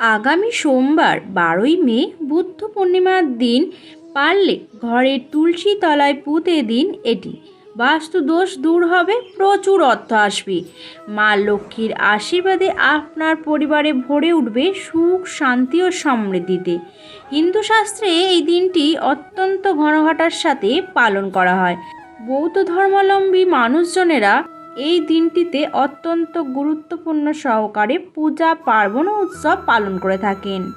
আগামী সোমবার বারোই মে বুদ্ধ পূর্ণিমার দিন পারলে ঘরের তুলসী তলায় পুঁতে দিন এটি। বাস্তু দোষ দূর হবে, প্রচুর অর্থ আসবে। মা লক্ষ্মীর আশীর্বাদে আপনার পরিবারে ভরে উঠবে সুখ, শান্তি ও সমৃদ্ধিতে। হিন্দু শাস্ত্রে এই দিনটি অত্যন্ত ঘনঘটার সাথে পালন করা হয়। বৌদ্ধ ধর্মাবলম্বী মানুষজনেরা এই দিনটিতে অত্যন্ত গুরুত্বপূর্ণ সহকারে পূজা, পার্বণ উৎসব পালন করে থাকেন।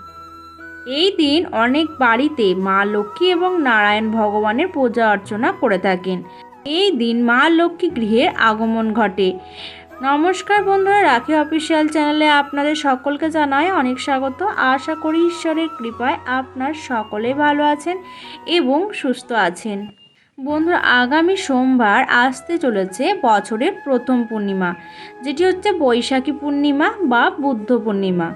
এই দিন অনেক বাড়িতে মা লক্ষ্মী এবং নারায়ণ ভগবানের পূজা অর্চনা করে থাকেন। এই দিন মা লক্ষ্মী গৃহের আগমন ঘটে। নমস্কার বন্ধুরা, রাখি অফিসিয়াল চ্যানেলে আপনাদের সকলকে জানাই অনেক স্বাগত। আশা করি ঈশ্বরের কৃপায় আপনার সকলে ভালো আছেন এবং সুস্থ আছেন। বন্ধুরা, আগামী সোমবার আসতে চলেছে বছরের প্রথম পূর্ণিমা, যেটি হচ্ছে বৈশাখী পূর্ণিমা বা বুদ্ধ পূর্ণিমা।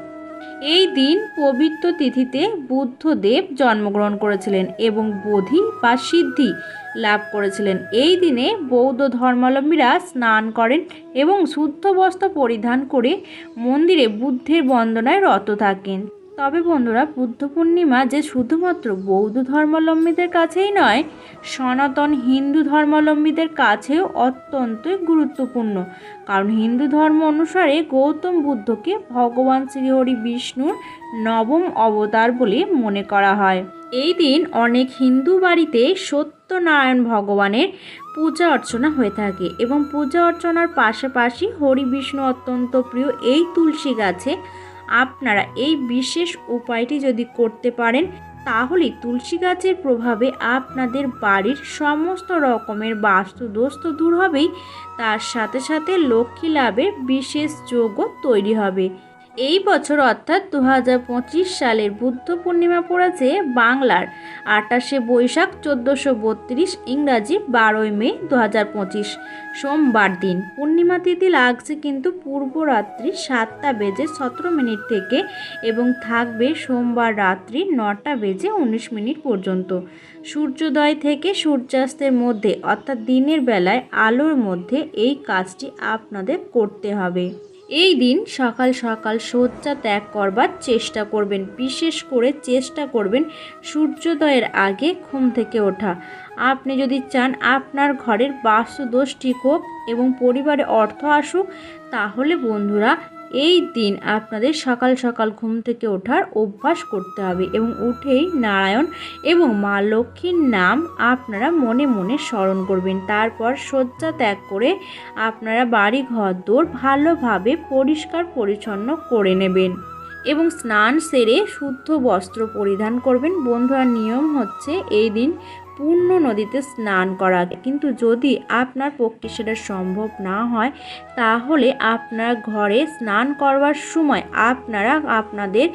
এই দিন পবিত্র তিথিতে বুদ্ধদেব জন্মগ্রহণ করেছিলেন এবং বোধি বা সিদ্ধি লাভ করেছিলেন। এই দিনে বৌদ্ধ ধর্মাবলম্বীরা স্নান করেন এবং শুদ্ধ বস্ত্র পরিধান করে মন্দিরে বুদ্ধের বন্দনায় রত থাকেন। তবে বন্ধুরা, বুদ্ধ পূর্ণিমা যে শুধুমাত্র বৌদ্ধ ধর্মাবলম্বীদের কাছেই নয়, সনাতন হিন্দু ধর্মাবলম্বীদের কাছেও অত্যন্তই গুরুত্বপূর্ণ। কারণ হিন্দু ধর্ম অনুসারে গৌতম বুদ্ধকে ভগবান শ্রীহরি বিষ্ণুর নবম অবতার বলে মনে করা হয়। এই দিন অনেক হিন্দু বাড়িতে সত্যনারায়ণ ভগবানের পূজা অর্চনা হয়ে থাকে এবং পূজা অর্চনার পাশাপাশি হরি বিষ্ণু অত্যন্ত প্রিয় এই তুলসী গাছে আপনারা এই বিশেষ উপায়টি যদি করতে পারেন, তাহলে তুলসী গাছের প্রভাবে আপনাদের বাড়ির সমস্ত রকমের বাস্তু তো দূর হবেই। তার সাথে সাথে লক্ষ্মী লাভের বিশেষ যোগও তৈরি হবে। এই বছর অর্থাৎ দু হাজার পঁচিশ সালের বুদ্ধ পূর্ণিমা পড়েছে বাংলার আটাশে বৈশাখ চোদ্দোশো বত্রিশ ইংরাজি বারোই মে দু হাজার পঁচিশ। সোমবার দিন পূর্ণিমা তিথি লাগছে কিন্তু পূর্বরাত্রি সাতটা বেজে সতেরো মিনিট থেকে এবং থাকবে সোমবার রাত্রি নটা বেজে উনিশ মিনিট পর্যন্ত। সূর্যোদয় থেকে সূর্যাস্তের মধ্যে অর্থাৎ দিনের বেলায় আলোর মধ্যে এই কাজটি আপনাদের করতে হবে। এই দিন সকাল সকাল শয্যা ত্যাগ করবার চেষ্টা করবেন, বিশেষ করে চেষ্টা করবেন সূর্যোদয়ের আগে ঘুম থেকে ওঠা। আপনি যদি চান আপনার ঘরের বাস্তুদোষ ঠিক হোক এবং পরিবারে অর্থ আসুক, তাহলে বন্ধুরা এই দিন আপনাদের সকাল সকাল ঘুম থেকে ওঠার অভ্যাস করতে হবে এবং উঠেই নারায়ণ এবং মা লক্ষ্মীর নাম আপনারা মনে মনে স্মরণ করবেন। তারপর শয্যা ত্যাগ করে আপনারা বাড়ি ঘর দোর ভালোভাবে পরিষ্কার পরিচ্ছন্ন করে নেবেন এবং স্নান সেরে শুদ্ধ বস্ত্র পরিধান করবেন। বন্ধুরা, নিয়ম হচ্ছে এই দিন পূর্ণ নদীতে স্নান করা কিন্তু যদি আপনার পক্ষে সেটা সম্ভব না হয়, তাহলে আপনার ঘরে স্নান করবার সময় আপনারা আপনাদের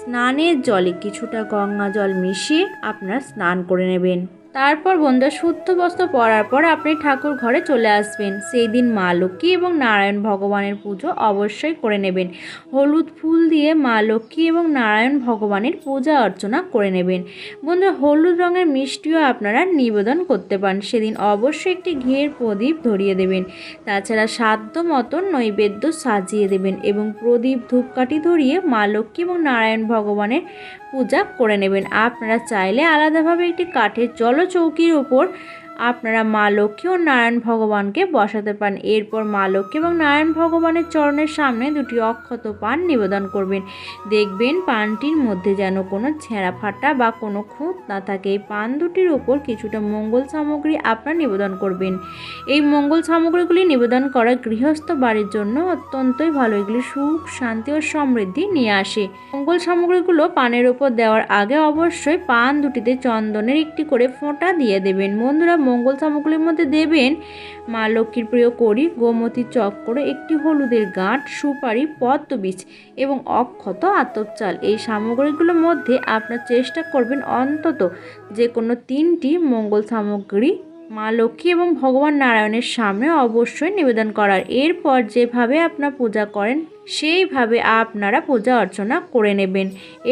স্নানের জলে কিছুটা গঙ্গা জল মিশিয়ে আপনারা স্নান করে নেবেন। তারপর বন্ধুরা শুদ্ধ বস্ত্র পরার পর আপনি ঠাকুর ঘরে চলে আসবেন। সেই দিন মা লক্ষ্মী এবং নারায়ণ ভগবানের পুজো অবশ্যই করে নেবেন। হলুদ ফুল দিয়ে মা লক্ষ্মী এবং নারায়ণ ভগবানের পূজা অর্চনা করে নেবেন। বন্ধুরা হলুদ রঙের মিষ্টিও আপনারা নিবেদন করতে পারেন। সেদিন অবশ্যই একটি ঘিয়ের প্রদীপ ধরিয়ে দেবেন। তাছাড়া সাধ্য মতন নৈবেদ্য সাজিয়ে দেবেন এবং প্রদীপ ধূপকাঠি ধরিয়ে মা লক্ষ্মী এবং নারায়ণ ভগবানের পূজা করে নেবেন। আপনারা চাইলে আলাদাভাবে একটি কাঠের জলচৌকির উপর আপনারা মা লক্ষ্মী ও নারায়ণ ভগবানকে বসাতে পারেন। এরপর মা লক্ষ্মী এবং নারায়ণ ভগবানের চরণের সামনে দুটি অক্ষত পান নিবেদন করবেন। দেখবেন পানটির মধ্যে যেন কোনো ছেঁড়া ফাটা বা কোনো খুঁত না থাকে। এই পান দুটির উপর কিছুটা মঙ্গল সামগ্রী আপনারা নিবেদন করবেন। এই মঙ্গল সামগ্রীগুলি নিবেদন করা গৃহস্থ বাড়ির জন্য অত্যন্তই ভালো। এগুলি সুখ, শান্তি ও সমৃদ্ধি নিয়ে আসে। মঙ্গল সামগ্রীগুলো পানের উপর দেওয়ার আগে অবশ্যই পান দুটিতে চন্দনের একটি করে ফোঁটা দিয়ে দেবেন। বন্ধুরা মঙ্গল সামগ্রীর মধ্যে দেবেন। মা লক্ষ্মীর প্রিয় করি, গোমতী চক্র একটি হলুদের গাঁট, সুপারি পদ্মবীজ এবং অক্ষত আতপ চাল এই সামগ্রীগুলোর মধ্যে আপনার চেষ্টা করবেন অন্তত যে কোনো তিনটি মঙ্গল সামগ্রী মা লক্ষ্মী এবং ভগবান নারায়ণের সামনে অবশ্যই নিবেদন করার। এরপর যেভাবে আপনার পূজা করেন সেইভাবে আপনারা পূজা অর্চনা করে নেবেন।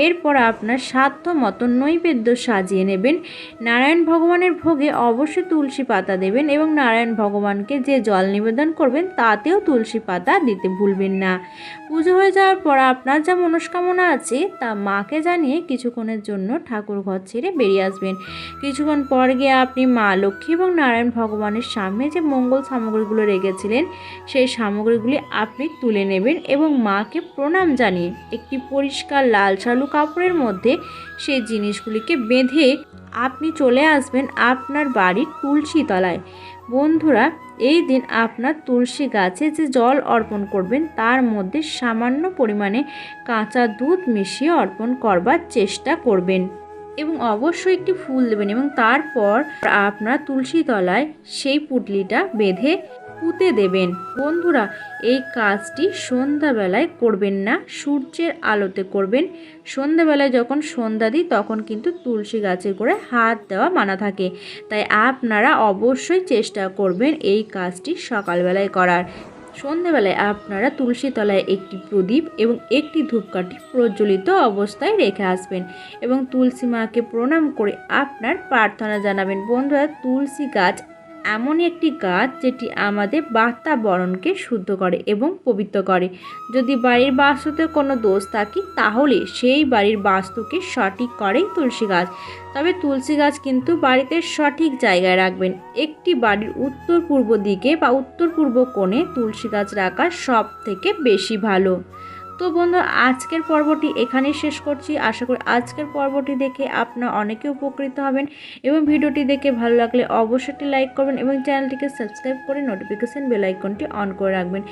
এরপর আপনার সাধ্য মতো নৈবেদ্য সাজিয়ে নেবেন। নারায়ণ ভগবানের ভোগে অবশ্যই তুলসী পাতা দেবেন এবং নারায়ণ ভগবানকে যে জল নিবেদন করবেন, তাতেও তুলসী পাতা দিতে ভুলবেন না। পুজো হয়ে যাওয়ার পর আপনার যা মনস্কামনা আছে, তা মাকে জানিয়ে কিছুক্ষণের জন্য ঠাকুর ঘর ছেড়ে বেরিয়ে আসবেন। কিছুক্ষণ পর গিয়ে আপনি মা লক্ষ্মী এবং নারায়ণ ভগবানের সামনে যে মঙ্গল সামগ্রীগুলো রেখেছিলেন, সেই সামগ্রীগুলি আপনি তুলে নেবেন এবং মাকে প্রণাম জানিয়ে একটি পরিষ্কার লাল শালু কাপড়ের মধ্যে সেই জিনিসগুলিকে বেঁধে আপনি চলে আসবেন আপনার বাড়ির তুলসী তলায়। বন্ধুরা, এই দিন আপনার তুলসী গাছে যে জল অর্পণ করবেন, তার মধ্যে সামান্য পরিমাণে কাঁচা দুধ মিশিয়ে অর্পণ করবার চেষ্টা করবেন এবং অবশ্যই একটি ফুল দেবেন এবং তারপর আপনার তুলসী তলায় সেই পুটলিটা বেঁধে পুঁতে দেবেন। বন্ধুরা, এই কাজটি সন্ধ্যাবেলায় করবেন না, সূর্যের আলোতে করবেন। সন্ধ্যাবেলায় যখন সন্ধ্যা দিই, তখন কিন্তু তুলসী গাছে করে হাত দেওয়া মানা থাকে। তাই আপনারা অবশ্যই চেষ্টা করবেন এই কাজটি সকালবেলায় করার। সন্ধেবেলায় আপনারা তুলসী তলায় একটি প্রদীপ এবং একটি ধূপকাঠি প্রজ্বলিত অবস্থায় রেখে আসবেন এবং তুলসী মাকে প্রণাম করে আপনার প্রার্থনা জানাবেন। বন্ধুরা, তুলসী গাছ এমনই একটি গাছ যেটি আমাদের বাতাবরণকে শুদ্ধ করে এবং পবিত্র করে। যদি বাড়ির বাস্তুতে কোনো দোষ থাকে, তাহলে সেই বাড়ির বাস্তুকে সঠিক করেই তুলসী গাছ। তবে তুলসী গাছ কিন্তু বাড়িতে সঠিক জায়গায় রাখবেন। একটি বাড়ির উত্তর পূর্ব দিকে বা উত্তর পূর্ব কোণে তুলসী গাছ রাখা সব থেকে বেশি ভালো। তো বন্ধু, আজকের পর্বটি এখানেই শেষ করছি। আশা করি আজকের পর্বটি দেখে আপনার অনেকে উপকৃত হবেন এবং ভিডিওটি দেখে ভালো লাগলে অবশ্যই লাইক করবেন এবং চ্যানেলটিকে সাবস্ক্রাইব করে নোটিফিকেশান বেলাইকনটি অন করে রাখবেন।